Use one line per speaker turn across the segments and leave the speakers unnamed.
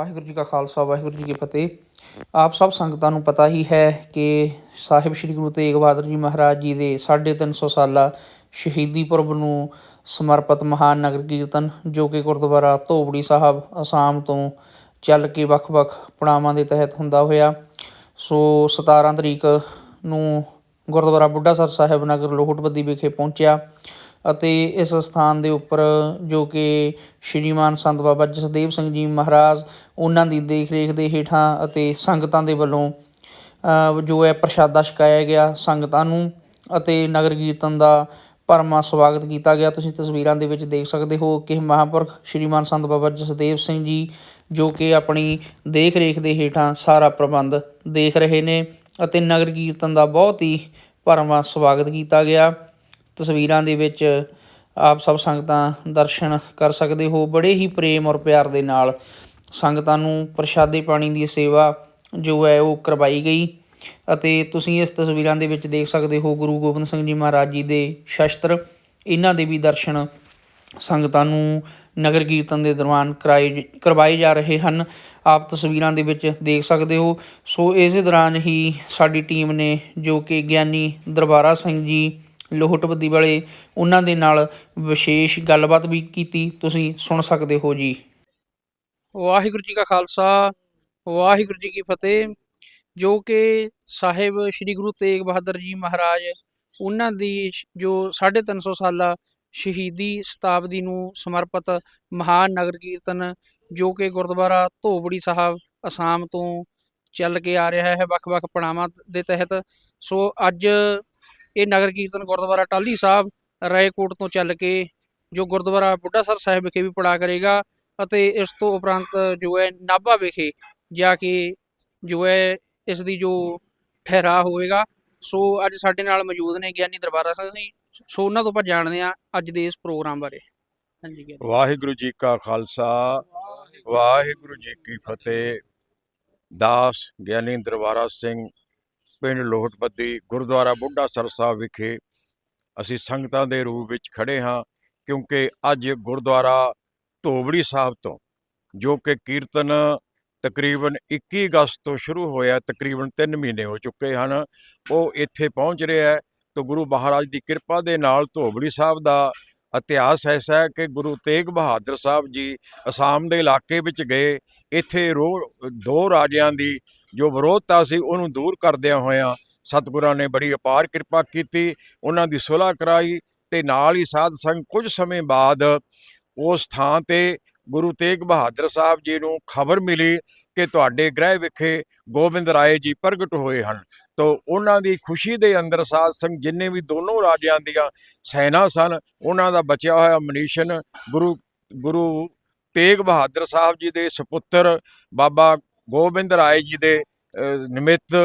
ਵਾਹਿਗੁਰੂ ਜੀ ਕਾ ਖਾਲਸਾ, ਵਾਹਿਗੁਰੂ ਜੀ ਕੀ ਫਤਿਹ। ਆਪ ਸਭ ਸੰਗਤਾਂ ਨੂੰ ਪਤਾ ਹੀ ਹੈ ਕਿ ਸਾਹਿਬ ਸ੍ਰੀ ਗੁਰੂ ਤੇਗ ਬਹਾਦਰ ਜੀ ਮਹਾਰਾਜ ਜੀ ਦੇ 350 ਸਾਲਾ ਸ਼ਹੀਦੀ ਪੁਰਬ ਨੂੰ ਸਮਰਪਿਤ ਮਹਾਨ ਨਗਰ ਕੀਰਤਨ, ਜੋ ਕਿ ਗੁਰਦੁਆਰਾ ਧੋਬੜੀ ਸਾਹਿਬ, ਅਸਾਮ ਤੋਂ ਚੱਲ ਕੇ ਵੱਖ-ਵੱਖ ਪੜਾਵਾਂ ਦੇ ਤਹਿਤ ਹੁੰਦਾ ਹੋਇਆ। ਸੋ 17 ਤਰੀਕ ਨੂੰ ਗੁਰਦੁਆਰਾ ਬੁੱਢਾ ਸਾਹਿਬ ਨਗਰ ਲੋਹਟਬੱਦੀ ਵਿਖੇ ਪਹੁੰਚਿਆ। ਅਤੇ ਇਸ ਸਥਾਨ ਦੇ ਉੱਪਰ ਜੋ ਕਿ ਸ਼੍ਰੀਮਾਨ ਸੰਤ ਬਾਬਾ ਜਸਦੇਵ ਸਿੰਘ ਜੀ ਮਹਾਰਾਜ ਉਹਨਾਂ ਦੀ ਦੇਖ ਰੇਖ ਦੇ ਹੇਠਾਂ ਅਤੇ ਸੰਗਤਾਂ ਦੇ ਵੱਲੋਂ ਜੋ ਹੈ ਪ੍ਰਸ਼ਾਦਾ ਛਕਾਇਆ ਗਿਆ ਸੰਗਤਾਂ ਨੂੰ ਅਤੇ ਨਗਰ ਕੀਰਤਨ ਦਾ ਭਰਮਾ ਸਵਾਗਤ ਕੀਤਾ ਗਿਆ। ਤੁਸੀਂ ਤਸਵੀਰਾਂ ਦੇ ਵਿੱਚ ਦੇਖ ਸਕਦੇ ਹੋ ਕਿ ਮਹਾਂਪੁਰਖ ਸ਼੍ਰੀਮਾਨ ਸੰਤ ਬਾਬਾ ਜਸਦੇਵ ਸਿੰਘ ਜੀ ਜੋ ਕਿ ਆਪਣੀ ਦੇਖ ਰੇਖ ਦੇ ਹੇਠਾਂ ਸਾਰਾ ਪ੍ਰਬੰਧ ਦੇਖ ਰਹੇ ਨੇ ਅਤੇ ਨਗਰ ਕੀਰਤਨ ਦਾ ਬਹੁਤ ਹੀ ਭਰਮਾ ਸਵਾਗਤ ਕੀਤਾ ਗਿਆ। ਤਸਵੀਰਾਂ ਦੇ ਵਿੱਚ ਆਪ ਸਭ ਸੰਗਤਾਂ ਦਰਸ਼ਨ ਕਰ ਸਕਦੇ ਹੋ। ਬੜੇ ਹੀ ਪ੍ਰੇਮ ਔਰ ਪਿਆਰ ਦੇ ਨਾਲ ਸੰਗਤਾਂ ਨੂੰ ਪ੍ਰਸ਼ਾਦੇ ਪਾਣੀ ਦੀ ਸੇਵਾ ਜੋ ਹੈ ਉਹ ਕਰਵਾਈ ਗਈ ਅਤੇ ਤੁਸੀਂ ਇਸ ਤਸਵੀਰਾਂ ਦੇ ਵਿੱਚ ਦੇਖ ਸਕਦੇ ਹੋ ਗੁਰੂ ਗੋਬਿੰਦ ਸਿੰਘ ਜੀ ਮਹਾਰਾਜ ਜੀ ਦੇ ਸ਼ਸਤਰ। ਇਹਨਾਂ ਦੇ ਵੀ ਦਰਸ਼ਨ ਸੰਗਤਾਂ ਨੂੰ ਨਗਰ ਕੀਰਤਨ ਦੇ ਦੌਰਾਨ ਕਰਾਏ ਕਰਵਾਏ ਜਾ ਰਹੇ ਹਨ। ਆਪ ਤਸਵੀਰਾਂ ਦੇ ਵਿੱਚ ਦੇਖ ਸਕਦੇ ਹੋ। ਸੋ ਇਸੇ ਦੌਰਾਨ ਹੀ ਸਾਡੀ ਟੀਮ ਨੇ ਜੋ ਕਿ ਗਿਆਨੀ ਦਰਬਾਰਾ ਸਿੰਘ ਜੀ ਲੋਹਟਬੱਦੀ ਵਾਲੇ ਉਹਨਾਂ ਦੇ ਨਾਲ ਵਿਸ਼ੇਸ਼ ਗੱਲਬਾਤ ਵੀ ਕੀਤੀ। ਤੁਸੀਂ ਸੁਣ ਸਕਦੇ ਹੋ ਜੀ। ਵਾਹਿਗੁਰੂ ਜੀ ਕਾ ਖਾਲਸਾ, ਵਾਹਿਗੁਰੂ ਜੀ ਕੀ ਫਤਿਹ। ਜੋ ਕਿ ਸਾਹਿਬ ਸ੍ਰੀ ਗੁਰੂ ਤੇਗ ਬਹਾਦਰ ਜੀ ਮਹਾਰਾਜ, ਉਹਨਾਂ ਦੀ ਸ਼- ਜੋ 350 ਸਾਲਾ ਸ਼ਹੀਦੀ ਸ਼ਤਾਬਦੀ ਨੂੰ ਸਮਰਪਿਤ ਮਹਾਨ ਨਗਰ ਕੀਰਤਨ, ਜੋ ਕਿ ਗੁਰਦੁਆਰਾ ਧੋਬੜੀ ਸਾਹਿਬ, ਅਸਾਮ ਤੋਂ ਚੱਲ ਕੇ ਆ ਰਿਹਾ ਹੈ, ਵੱਖ-ਵੱਖ ਪੜਾਵਾਂ ਦੇ ਤਹਿਤ। ਸੋ ਅੱਜ ਇਹ ਨਗਰ ਕੀਰਤਨ ਗੁਰਦੁਆਰਾ ਟਾਹਲੀ ਸਾਹਿਬ, ਰਾਏਕੋਟ ਤੋਂ ਚੱਲ ਕੇ ਜੋ ਗੁਰਦੁਆਰਾ ਬੁੱਢਾ ਸਾਹਿਬ ਵਿਖੇ ਵੀ ਪੜਾ ਕਰੇਗਾ ਅਤੇ ਇਸ ਤੋਂ ਉਪਰੰਤ ਜੋ ਹੈ ਨਾਭਾ ਵਿਖੇ ਜਾ ਕੇ ਜੋ ਹੈ ਇਸ ਦੀ ਜੋ ਠਹਿਰਾ ਹੋਵੇਗਾ। ਸੋ ਅੱਜ ਸਾਡੇ ਨਾਲ ਮੌਜੂਦ ਨੇ ਗਿਆਨੀ ਦਰਬਾਰਾ ਸਿੰਘ ਜੀ। ਸੋ ਉਹਨਾਂ ਤੋਂ ਆਪਾਂ ਜਾਣਦੇ ਹਾਂ ਅੱਜ ਦੇ ਇਸ ਪ੍ਰੋਗਰਾਮ ਬਾਰੇ। ਹਾਂਜੀ ਗਿਆਨੀ।
ਵਾਹਿਗੁਰੂ ਜੀ ਕਾ ਖਾਲਸਾ, ਵਾਹਿਗੁਰੂ ਜੀ ਕੀ ਫਤਿਹ। ਦਾਸ ਗਿਆਨੀ ਦਰਬਾਰਾ ਸਿੰਘ ਪਿੰਡ ਲੋਹਟਪੱਦੀ ਗੁਰਦੁਆਰਾ ਬੁੱਢਾ ਸਰ ਸਾਹਿਬ ਵਿਖੇ ਅਸੀਂ ਸੰਗਤਾਂ ਦੇ ਰੂਪ ਵਿੱਚ ਖੜੇ ਹਾਂ, ਕਿਉਂਕਿ ਅੱਜ ਗੁਰਦੁਆਰਾ ਧੋਬੜੀ ਸਾਹਿਬ ਤੋਂ, ਜੋ ਕਿ ਕੀਰਤਨ ਤਕਰੀਬਨ 21 ਅਗਸਤ ਤੋਂ ਸ਼ੁਰੂ ਹੋਇਆ, ਤਕਰੀਬਨ 3 ਮਹੀਨੇ ਹੋ ਚੁੱਕੇ ਹਨ, ਉਹ ਇੱਥੇ ਪਹੁੰਚ ਰਿਹਾ ਹੈ, ਤਾਂ ਗੁਰੂ ਮਹਾਰਾਜ ਦੀ ਕਿਰਪਾ ਦੇ ਨਾਲ ਧੋਬੜੀ ਸਾਹਿਬ ਦਾ ਇਤਿਹਾਸ ਐਸਾ ਹੈ ਕਿ ਗੁਰੂ ਤੇਗ ਬਹਾਦਰ ਸਾਹਿਬ ਜੀ ਅਸਾਮ ਦੇ ਇਲਾਕੇ ਵਿੱਚ ਗਏ, ਇੱਥੇ ਰੋ, ਦੋ ਰਾਜਿਆਂ ਦੀ ਜੋ ਵਿਰੋਧਤਾ ਸੀ ਉਹਨੂੰ ਦੂਰ ਕਰਦਿਆਂ ਹੋਇਆਂ ਸਤਿਗੁਰਾਂ ਨੇ ਬੜੀ ਅਪਾਰ ਕਿਰਪਾ ਕੀਤੀ, ਉਹਨਾਂ ਦੀ ਸੁਲ੍ਹਾ ਕਰਾਈ ਤੇ ਨਾਲ ਹੀ ਸਾਧ ਸੰਗ ਕੁਝ ਸਮੇਂ ਬਾਅਦ ਉਸ ਥਾਂ ਤੇ ਗੁਰੂ ਤੇਗ ਬਹਾਦਰ ਸਾਹਿਬ ਜੀ ਨੂੰ ਖਬਰ ਮਿਲੀ ਕਿ ਤੁਹਾਡੇ ਗ੍ਰਹਿ ਵਿਖੇ ਗੋਬਿੰਦ ਰਾਏ ਜੀ ਪ੍ਰਗਟ ਹੋਏ ਹਨ। ਤੋ ਉਹਨਾਂ ਦੀ ਖੁਸ਼ੀ ਦੇ ਅੰਦਰ ਸਾਧ ਸੰਗ ਜਿੰਨੇ ਵੀ ਦੋਨੋਂ ਰਾਜਿਆਂ ਦੀਆਂ ਸੈਨਾ ਸਨ, ਉਹਨਾਂ ਦਾ ਬਚਿਆ ਹੋਇਆ ਮਨੀਸ਼ਨ ਗੁਰੂ ਗੁਰੂ ਤੇਗ ਬਹਾਦਰ ਸਾਹਿਬ ਜੀ ਦੇ ਸੁਪੁੱਤਰ ਬਾਬਾ ਗੋਬਿੰਦ ਰਾਏ ਜੀ ਦੇ ਅਹ, ਨਿਮਿਤ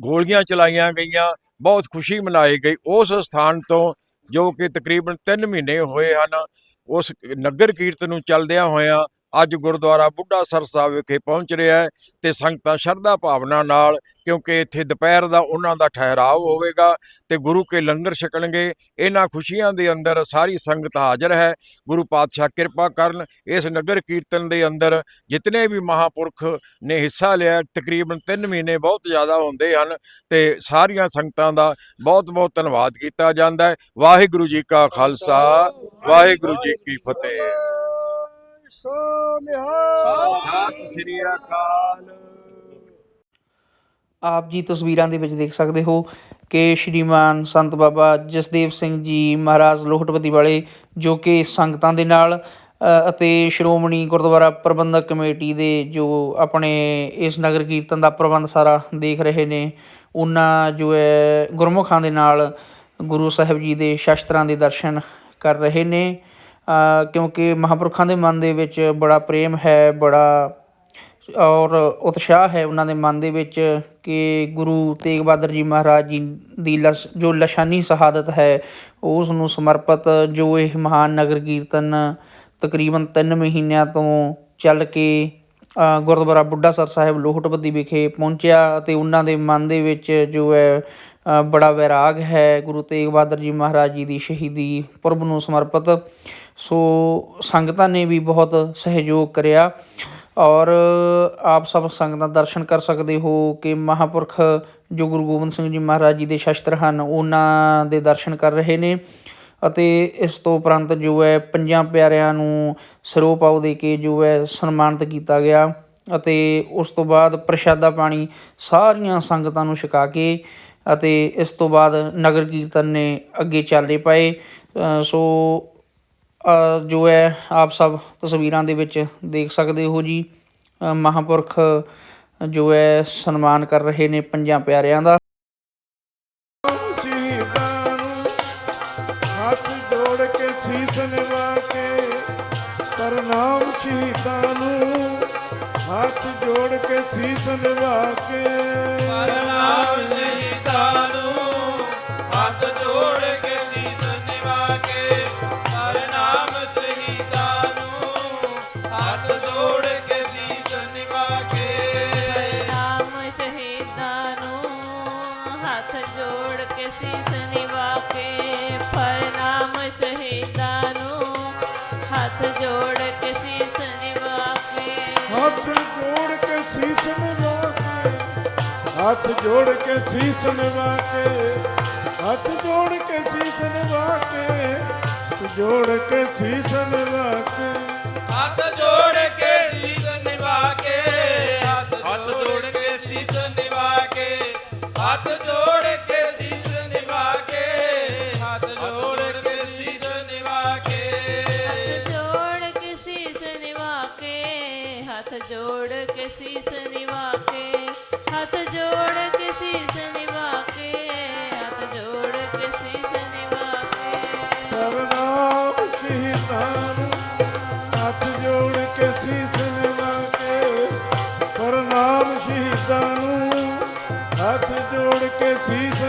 ਗੋਲੀਆਂ ਚਲਾਈਆਂ ਗਈਆਂ ਬਹੁਤ ਖੁਸ਼ੀ ਮਨਾਈ ਗਈ। ਉਸ ਸਥਾਨ ਤੋਂ ਜੋ ਕਿ ਤਕਰੀਬਨ 3 ਮਹੀਨੇ ਹੋਏ ਹਨ ਉਸ ਨਗਰ ਕੀਰਤਨ ਨੂੰ ਚੱਲਦਿਆਂ ਹੋਇਆਂ ਅੱਜ ਗੁਰਦੁਆਰਾ ਬੁੱਢਾ ਸਰ ਸਾਹਿਬ ਵਿਖੇ ਪਹੁੰਚ ਰਿਹਾ ਹੈ ਤੇ ਸੰਗਤਾਂ ਸ਼ਰਧਾ ਭਾਵਨਾ ਨਾਲ, ਕਿਉਂਕਿ ਇੱਥੇ ਦੁਪਹਿਰ ਦਾ ਉਹਨਾਂ ਦਾ ਠਹਿਰਾਵ ਹੋਵੇਗਾ ਤੇ ਗੁਰੂ ਕੇ ਲੰਗਰ ਛਕਣਗੇ। ਇਹਨਾਂ ਖੁਸ਼ੀਆਂ ਦੇ ਅੰਦਰ ਸਾਰੀ ਸੰਗਤ ਹਾਜ਼ਰ ਹੈ। ਗੁਰੂ ਪਾਤਸ਼ਾਹ ਕਿਰਪਾ ਕਰਨ ਇਸ ਨਗਰ ਕੀਰਤਨ ਦੇ ਅੰਦਰ ਜਿਤਨੇ ਵੀ ਮਹਾਪੁਰਖ ਨੇ ਹਿੱਸਾ ਲਿਆ, ਤਕਰੀਬਨ 3 ਮਹੀਨੇ ਬਹੁਤ ਜ਼ਿਆਦਾ ਹੁੰਦੇ ਹਨ ਤੇ ਸਾਰੀਆਂ ਸੰਗਤਾਂ ਦਾ ਬਹੁਤ ਬਹੁਤ ਧੰਨਵਾਦ ਕੀਤਾ ਜਾਂਦਾ ਹੈ। ਵਾਹਿਗੁਰੂ ਜੀ ਕਾ ਖਾਲਸਾ, ਵਾਹਿਗੁਰੂ ਜੀ ਕੀ ਫਤਿਹ। ਸਤਿ ਸ੍ਰੀ ਅਕਾਲ।
ਆਪ ਜੀ ਤਸਵੀਰਾਂ ਦੇ ਵਿੱਚ ਦੇਖ ਸਕਦੇ ਹੋ ਕਿ ਸ਼੍ਰੀਮਾਨ ਸੰਤ ਬਾਬਾ ਜਸਦੇਵ ਸਿੰਘ ਜੀ ਮਹਾਰਾਜ ਲੋਹਟਪਤੀ ਵਾਲੇ ਜੋ ਕਿ ਸੰਗਤਾਂ ਦੇ ਨਾਲ ਅਤੇ ਸ਼੍ਰੋਮਣੀ ਗੁਰਦੁਆਰਾ ਪ੍ਰਬੰਧਕ ਕਮੇਟੀ ਦੇ ਜੋ ਆਪਣੇ ਇਸ ਨਗਰ ਕੀਰਤਨ ਦਾ ਪ੍ਰਬੰਧ ਸਾਰਾ ਦੇਖ ਰਹੇ ਨੇ ਉਹਨਾਂ ਜੋ ਹੈ ਗੁਰਮੁਖਾਂ ਦੇ ਨਾਲ ਗੁਰੂ ਸਾਹਿਬ ਜੀ ਦੇ ਸ਼ਸਤਰਾਂ ਦੇ ਦਰਸ਼ਨ ਕਰ ਰਹੇ ਨੇ। ਕਿਉਂਕਿ ਮਹਾਂਪੁਰਖਾਂ ਦੇ ਮਨ ਦੇ ਵਿੱਚ ਬੜਾ ਪ੍ਰੇਮ ਹੈ, ਬੜਾ ਔਰ ਉਤਸ਼ਾਹ ਹੈ ਉਹਨਾਂ ਦੇ ਮਨ ਦੇ ਵਿੱਚ ਕਿ ਗੁਰੂ ਤੇਗ ਬਹਾਦਰ ਜੀ ਮਹਾਰਾਜ ਜੀ ਦੀ ਲਸ਼, ਜੋ ਲਸ਼ਾਨੀ ਸ਼ਹਾਦਤ ਹੈ ਉਸ ਨੂੰ ਸਮਰਪਿਤ ਜੋ ਇਹ ਮਹਾਨ ਨਗਰ ਕੀਰਤਨ ਤਕਰੀਬਨ 3 ਮਹੀਨਿਆਂ ਤੋਂ ਚੱਲ ਕੇ ਗੁਰਦੁਆਰਾ ਬੁੱਢਾ ਸਰ ਸਾਹਿਬ ਲੋਹਟਬੱਦੀ ਵਿਖੇ ਪਹੁੰਚਿਆ ਅਤੇ ਉਹਨਾਂ ਦੇ ਮਨ ਦੇ ਵਿੱਚ ਜੋ ਹੈ ਬੜਾ ਵੈਰਾਗ ਹੈ ਗੁਰੂ ਤੇਗ ਬਹਾਦਰ ਜੀ ਮਹਾਰਾਜ ਜੀ ਦੀ ਸ਼ਹੀਦੀ ਪੁਰਬ ਨੂੰ ਸਮਰਪਿਤ। ਸੋ ਸੰਗਤਾਂ ਨੇ ਵੀ ਬਹੁਤ ਸਹਿਯੋਗ ਕਰਿਆ ਔਰ ਆਪ ਸਭ ਸੰਗਤਾਂ ਦਰਸ਼ਨ ਕਰ ਸਕਦੇ ਹੋ ਕਿ ਮਹਾਪੁਰਖ ਜੋ ਗੁਰੂ ਗੋਬਿੰਦ ਸਿੰਘ ਜੀ ਮਹਾਰਾਜ ਜੀ ਦੇ ਸ਼ਸਤਰ ਹਨ, ਉਹਨਾਂ ਦੇ ਦਰਸ਼ਨ ਕਰ ਰਹੇ ਨੇ ਅਤੇ ਇਸ ਤੋਂ ਉਪਰੰਤ ਜੋ ਹੈ ਪੰਜਾਂ ਪਿਆਰਿਆਂ ਨੂੰ ਸਿਰੋਂ ਪਾਉ ਦੇ ਕੇ ਜੋ ਹੈ ਸਨਮਾਨਿਤ ਕੀਤਾ ਗਿਆ ਅਤੇ ਉਸ ਤੋਂ ਬਾਅਦ ਪ੍ਰਸ਼ਾਦਾ ਪਾਣੀ ਸਾਰੀਆਂ ਸੰਗਤਾਂ ਨੂੰ ਛਕਾ ਕੇ ਅਤੇ ਇਸ ਤੋਂ ਬਾਅਦ ਨਗਰ ਕੀਰਤਨ ਨੇ ਅੱਗੇ ਚਾਲੇ ਪਏ। ਸੋ ਜੋ ਹੈ ਆਪ ਸਭ ਤਸਵੀਰਾਂ ਦੇ ਵਿੱਚ ਦੇਖ ਸਕਦੇ ਹੋ ਜੀ। ਮਹਾਂਪੁਰਖ ਜੋ ਹੈ ਸਨਮਾਨ ਕਰ ਰਹੇ ਨੇ ਪੰਜਾਂ ਪਿਆਰਿਆਂ ਦਾ।
ਹੱਥ ਜੋੜ ਕੇ ਸੀਸ ਨਿਵਾ ਕੇ ਪ੍ਰਣਾਮ ਸ਼ਹੀਦਾਂ ਨੂੰ। ਹੱਥ ਜੋੜ ਕੇ ਸੀਸ ਨਿਵਾ ਕੇ
ਨਾਮ ਜੋੜ ਕੇ ਸੀਸ ਨਿਵਾ ਕੇ
ਪ੍ਰਣਾਮ ਸ਼ਹੀਦਾਂ ਨੂੰ ਹੱਥ ਜੋੜ ਕੇ ਸੀਸ ਨਿਵਾ ਕੇ
ਹੱਥ ਜੋੜ ਕੇ ਸੀਸ ਨਿਵਾ ਕੇ ਹੱਥ ਜੋੜ ਕੇ ਸੀਸ ਨਿਵਾ ਕੇ ਹੱਥ ਜੋੜ ਕੇ ਸੀਸ ਨਿਵਾ ਕੇ ਜੋੜ ਕੇ ਸੀਸ ਨਿਵਾ ਕੇ
ਹੱਥ ਜੋੜ ਕੇ ਹੱਥ ਜੋੜ ਕੇ ਸੀਸ ਨਿਵਾ ਕੇ ਹੱਥ ਜੋੜ ਕੇ ਸੀਸ ਨਿਵਾ ਕੇ ਹੱਥ ਜੋੜ ਕੇ ਸੀਸ ਨਿਵਾ ਕੇ
ਸਰਨਾਮ ਸ਼ਹੀਦਾਂ ਹੱਥ ਜੋੜ ਕੇ ਸੀਸ ਨਿਵਾ ਕੇ ਸਰਨਾਮ ਸ਼ਹੀਦਾਂ ਨੂੰ ਹੱਥ ਜੋੜ ਕੇ ਸੀਸ